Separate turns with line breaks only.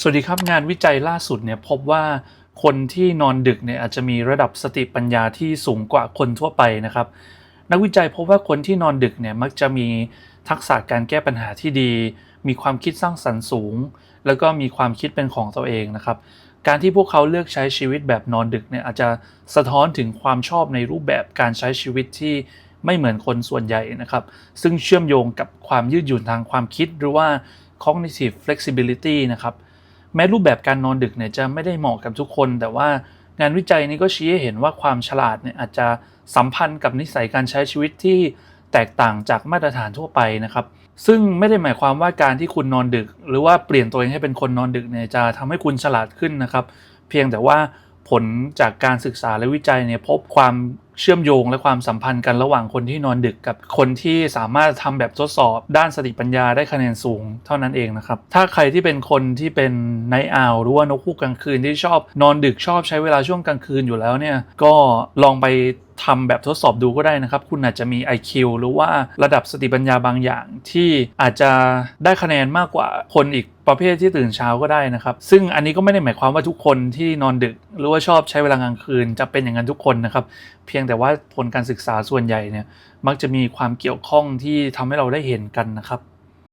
สวัสดีครับงานวิจัยล่าสุดเนี่ยพบว่าคนที่นอนดึกเนี่ยอาจจะมีระดับสติปัญญาที่สูงกว่าคนทั่วไปนะครับ นักวิจัยพบว่าคนที่นอนดึกเนี่ยมักจะมีทักษะการแก้ปัญหาที่ดี มีความคิดสร้างสรรค์สูง แล้วก็มีความคิดเป็นของตัวเองนะครับ การที่พวกเขาเลือกใช้ชีวิตแบบนอนดึกเนี่ยอาจจะสะท้อนถึงความชอบในรูปแบบการใช้ชีวิตที่ไม่เหมือนคนส่วนใหญ่นะครับ ซึ่งเชื่อมโยงกับความยืดหยุ่นทางความคิดหรือว่า cognitive flexibility นะครับ แม้รูปแบบการนอนดึกเนี่ยจะไม่ได้เหมาะกับทุกคน แต่ว่างานวิจัยนี้ก็ชี้ให้เห็นว่าความฉลาดเนี่ยอาจจะสัมพันธ์กับนิสัยการใช้ชีวิตที่แตกต่างจากมาตรฐานทั่วไปนะครับ ซึ่งไม่ได้หมายความว่าการที่คุณนอนดึก หรือว่าเปลี่ยนตัวเองให้เป็นคนนอนดึกเนี่ยจะทำให้คุณฉลาดขึ้นนะครับ เพียงแต่ว่าผลจากการศึกษาและวิจัยเนี่ยพบความ เชื่อมโยงและความสัมพันธ์กันระหว่างคนที่นอนดึกกับคนที่สามารถทำแบบทดสอบด้านสติปัญญาได้คะแนนสูงเท่านั้นเองนะครับ ถ้าใครที่เป็นคนที่เป็นไนอาวหรือว่านกคู่กลางคืนที่ชอบนอนดึกชอบใช้เวลาช่วงกลางคืนอยู่แล้วเนี่ยก็ลองไปทำแบบทดสอบดูก็ได้นะครับ คุณอาจจะมี IQ หรือว่าระดับสติปัญญาบางอย่างที่อาจจะได้คะแนนมากกว่าคนอีกประเภทที่ตื่นเช้าก็ได้นะครับ ซึ่งอันนี้ก็ไม่ได้หมายความว่าทุกคนที่นอนดึก หรือว่าชอบใช้เวลากลางคืนจะเป็นอย่างนั้นทุกคนนะครับ เพียงแต่ว่าผลการศึกษาส่วนใหญ่เนี่ยมักจะมีความเกี่ยวข้องที่ทำให้เราได้เห็นกันนะครับ